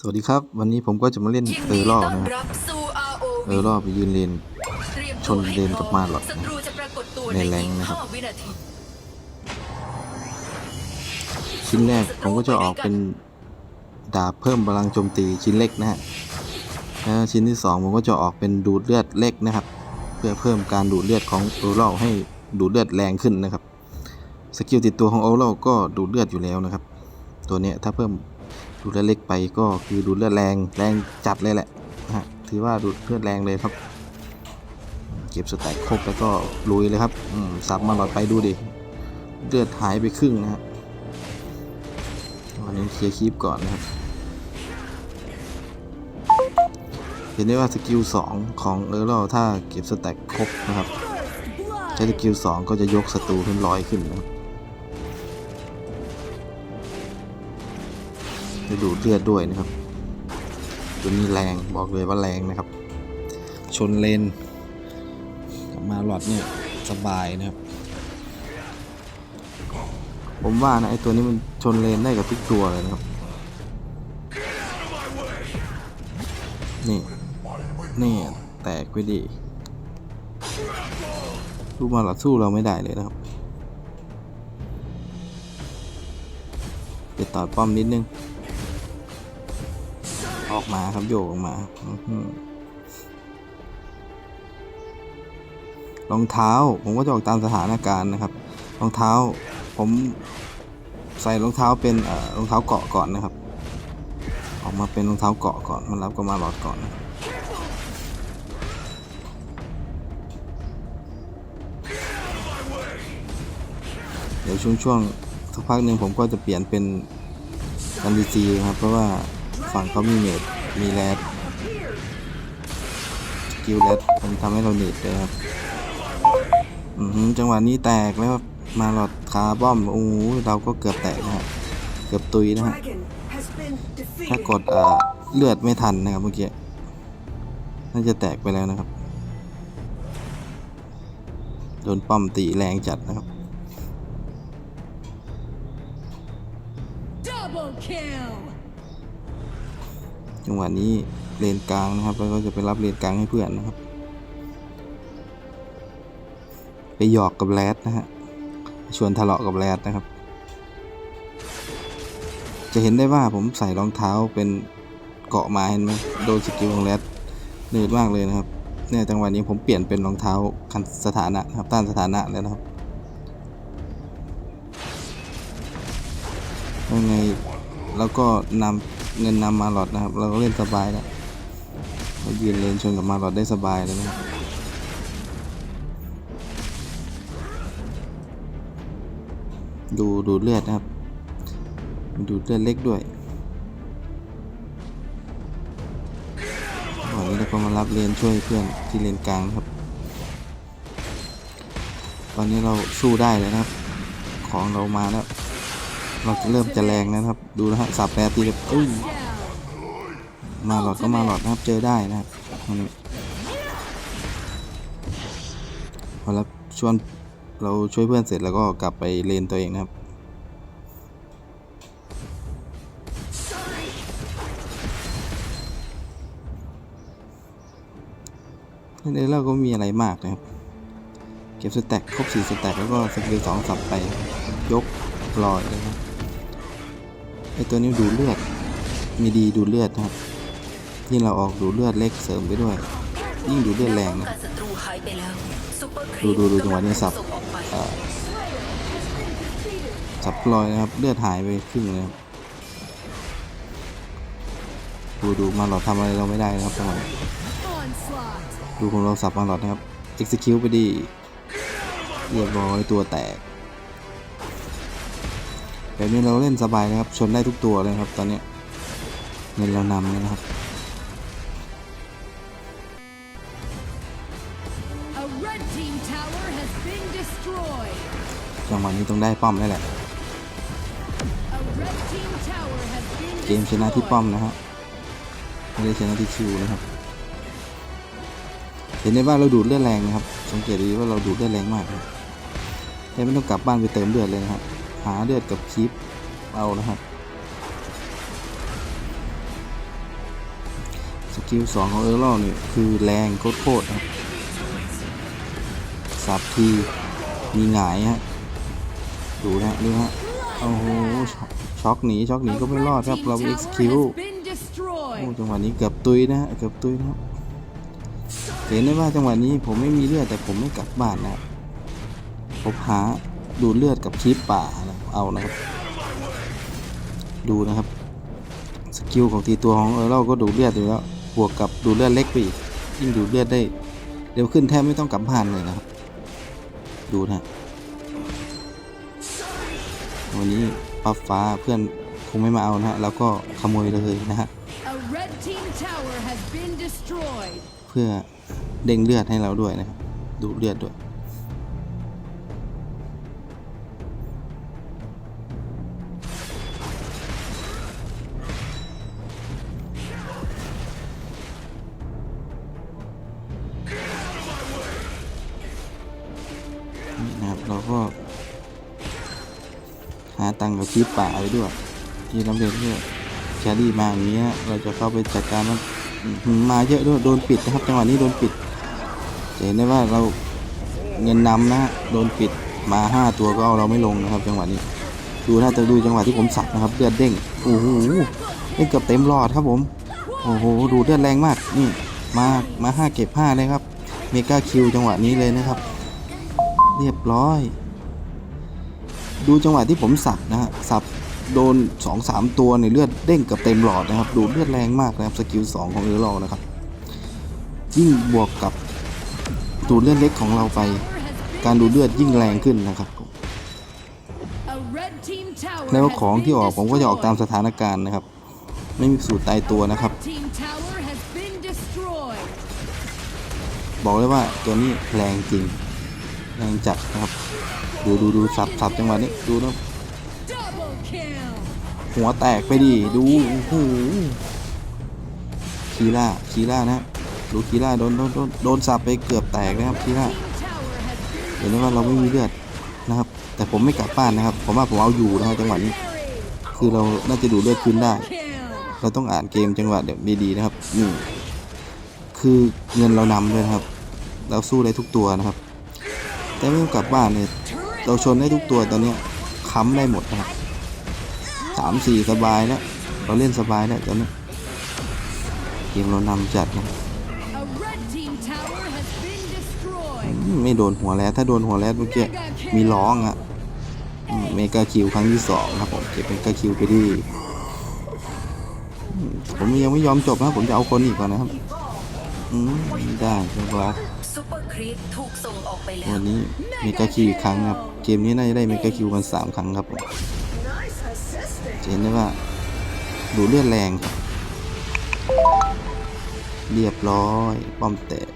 สวัสดีครับ วันนี้ผมก็จะมาเล่นยินเอดีอร์ลอต้อนนะครับรับสู่ ROV เออร์ลอไปยืนเลนเตรียมชนเลนกับมาหรอกศัตรูจะปรากฏตัวในในแรงอีกนะครับห้าวินาทีชิ้นแรกผมก็จะออกเป็นดาบเพิ่มพลังโจมตีชิ้นเล็กนะฮะแล้วชิ้นที่สองผมก็จะออกเป็นดูดเลือดเล็กนะครับ เพื่อเพิ่มการดูดเลือดของเออร์ลอให้ดูดเลือดแรงขึ้นนะครับสกิลติดตัวของเออร์ลอก็ดูดเลือดอยู่แล้วนะครับ ตัวเนี้ยถ้าเพิ่ม ดูดเลือดเล็กไปก็คือดูดเลือดแรงแรงจัดเลยแหละฮะถือว่าดูดเลือดแรงเลยครับ เก็บสแต็กครบแล้วก็ลุยเลยครับอืมสับมาหลอดไปดูดิเลือดหายไปครึ่งนะฮะวันนี้เคลียร์คลิปก่อนนะครับเห็นได้ว่าสกิล2ของเออร์ลถ้าเก็บสแต็กครบนะครับใช้สกิล2ก็จะยกศัตรูขึ้นร้อยขึ้นนะครับ จะดูดเลือดด้วยนะครับ ตัวนี้แรงบอกเลยว่าแรงนะครับ ชนเลนมาหลอดเนี่ยสบายนะครับ ผมว่านะไอตัวนี้มันชนเลนได้กับทุกตัวเลยนะครับ นี่นี่แตกไปดีลูกมาหลอดสู้เราไม่ได้เลยนะครับไปต่อป้อมนิดนึง ออกมาครับโยกออกมารองเท้า ผมก็จะออกตามสถานการณ์นะครับรองเท้า ผมใส่รองเท้าเป็นเอ่อรองเท้าเกาะก่อนนะครับ ออกมาเป็นรองเท้าเกาะก่อน มันรับก็มาหลอดก่อนเดี๋ยวช่วงช่วงๆสักพักหนึ่งผมก็จะเปลี่ยนเป็นกันดีจีครับ เพราะว่า ฝั่งเขามีเมดมีแรดสกิลแรดมันทำให้เราเนดเลยครับอือหือจังหวะนี้แตกแล้วมาหลอดคาร์บอมโอ้โหเราก็เกือบแตกนะฮะเกือบตุยนะฮะถ้ากดเอ่อเลือดไม่ทันนะครับเมื่อกี้น่าจะแตกไปแล้วนะครับโดนป้อมตีแรงจัดนะครับ Double kill จังหวะนี้เลนกลางนะครับ แล้วก็จะไปรับเลนกลางให้เพื่อนนะครับ ไปหยอกกับแรดนะฮะชวนทะเลาะกับแรดนะครับ จะเห็นได้ว่าผมใส่รองเท้าเป็นเกาะมาเห็นไหมโดนสกิลของแรดเนื่อยมากเลยนะครับเนี่ยจังหวะนี้ผมเปลี่ยนเป็นรองเท้าคันสถานะนะครับต้านสถานะแล้วนะครับยังไงแล้วก็นำ เงินนำมาหลอดนะครับ เราก็เล่นสบายแล้วเรายืนเลนชนกับมาหลอดได้สบายเลยนะครับดูดูเลือดนะครับ ดูเลือดเล็กด้วยวันนี้เราก็มารับเลนช่วยเพื่อนที่เลนกลางครับ ตอนนี้เราสู้ได้เลยนะครับ ของเรามาแล้ว เราจะเริ่มจะแรงนะครับ ดูนะฮะสับแปรตีแบบอุ้ยมาหลอดก็มาหลอดนะครับเจอได้นะครับวันนี้พอรับชวนเราช่วยเพื่อนเสร็จแล้วก็กลับไปเลนตัวเองนะครับในเราก็มีอะไรมากนะครับ เก็บสแต็กครบสี่สแต็กแล้วก็สกิลสองสับไปยกลอยเลยครับ ไอตัวนี้ดูเลือด มีดีดูเลือดนะครับยิ่งเราออกดูเลือดเล็กเสริมไปด้วย ยิ่งดูเลือดแรงนะดูดูดูจังหวะนี้สับอ่าสับลอยนะครับ เลือดหายไปครึ่งเลยครับดูดูมาหลอดทำอะไรเราไม่ได้นะครับจังหวะดูของเราสับมาหลอดนะครับ execute ไปดีเรียบร้อยตัวแตก แบบนี้เราเล่นสบายนะครับ ชนได้ทุกตัวเลยครับ ตอนเนี้ยเงินเรานำเลยนะครับ A red team tower has been destroyed. จังหวะนี้ต้องได้ป้อมแล้วแหละ A red team tower has been เกมชนะที่ป้อม destroyed. นะฮะไม่ได้ชนะที่คิวนะครับ เห็นได้ว่าเราดูดเลือดแรงนะครับ สังเกตดีว่าเราดูดเลือดแรงมากครับแต่ไม่ต้องกลับบ้านไปเติมเลือดเลยนะครับหาเลือดกับคลิปเอานะครับสกิลสองของเออร์ลนี่คือแรงโคตรๆครับสับทีมีหงายฮะดูนะดูฮะโอ้โหช็อกหนีช็อกหนีก็ไม่รอดครับเราเอ็กซ์คิวโอ้จังหวะนี้เกือบตุยนะฮะเกือบตุยนะครับเห็นได้ว่าจังหวะนี้ผมไม่มีเลือดแต่ผมไม่กลับบ้านนะครับผมหาดูเลือดกับคีปป่านะ เอานะครับ ดูนะครับ สกิลของตีตัวของเออเราก็ดูดเลือดอยู่แล้วบวกกับดูดเลือดเล็กไปอีกยิ่งดูดเลือดได้เร็วขึ้นแทบไม่ต้องกลับบ้านเลยนะครับ ดูนะฮะวันนี้ปับฟ้าเพื่อนคงไม่มาเอานะฮะแล้วก็ขโมยเลยนะฮะ A red team tower has been destroyed. เพื่อเด้งเลือดให้เราด้วยนะครับ ดูดเลือดด้วย เราก็หาตังค์กับชีป่าไปด้วยที่น้ำเดือดเพื่อแครี่มาอย่างเงี้ยเราจะเข้าไปจัดการมันมาเยอะด้วยโดนปิดนะครับจังหวะนี้โดนปิดเห็นได้ว่าเราเงินนำนะโดนปิดมาห้าตัวก็เอาเราไม่ลงนะครับ จังหวะนี้ ดูนะจะดูจังหวะที่ผมสับนะครับเลือดเด้งโอ้โหเด้งเกือบเต็มหลอดครับผมโอ้โหดูเลือดแรงมากนี่มามาห้าเก็บห้าเลยครับเมกาคิวจังหวะนี้เลยนะครับ เรียบร้อย ดูจังหวะที่ผมสับนะฮะสับโดน2อสามตัวในเลือดเด้งกับเต็มหลอดนะครับ ดูเลือดแรงมากนะครับสกิล2ของเออร์ลนะครับ ยิ่งบวกกับดูเลือดเล็กของเราไป การดูเลือดยิ่งแรงขึ้นนะครับแล้วของที่ออกผมก็จะออกตามสถานการณ์นะครับ ไม่มีสูตรตายตัวนะครับ บอกเลยว่าตัวนี้แรงจริง แรงจัดนะครับ ดูดูดูสับสับจังหวะนี้ดูนะหัวแตกไปดิดูโอ้โหคีล่าคีล่านะดูคีล่าโดนโดนโดนโดนสับไปเกือบแตกนะครับคีล่าเห็นได้ว่าเราไม่มีเลือดนะครับ แต่ผมไม่กลับบ้านนะครับ ผมว่าผมเอาอยู่นะครับจังหวะนี้ คือเราน่าจะดูเลือดคืนได้ เราต้องอ่านเกมจังหวะเดี๋ยวดีๆนะครับนี่คือเงินเรานำด้วยนะครับ เราสู้ได้ทุกตัวนะครับ แต่ไม่ต้องกลับบ้านเนี่ยเราชนได้ทุกตัวตอนนี้ค้ำได้หมดนะครับสามสี่สบายแล้ว เราเล่นสบายแล้วตอนนี้เกมเรานำจัดนะไม่โดนหัวแล้ว ถ้าโดนหัวแล้วเมื่อกี้มีร้องอะเมกาคิวครั้งที่สองครับผมเก็บเมกาคิวไปดีผมยังไม่ยอมจบนะผมจะเอาคนอีกก่อนนะครับ อืมได้ครับ ร์ครีปถูกส่งออกไปแล้ววันนี้เมกาคิวอีกครั้งครับ เกมนี้น่าจะได้เมกาคิวกันสามครั้งครับผมจะเห็นได้ว่าดูเลือดแรงครับ เรียบร้อย ป้อมแตก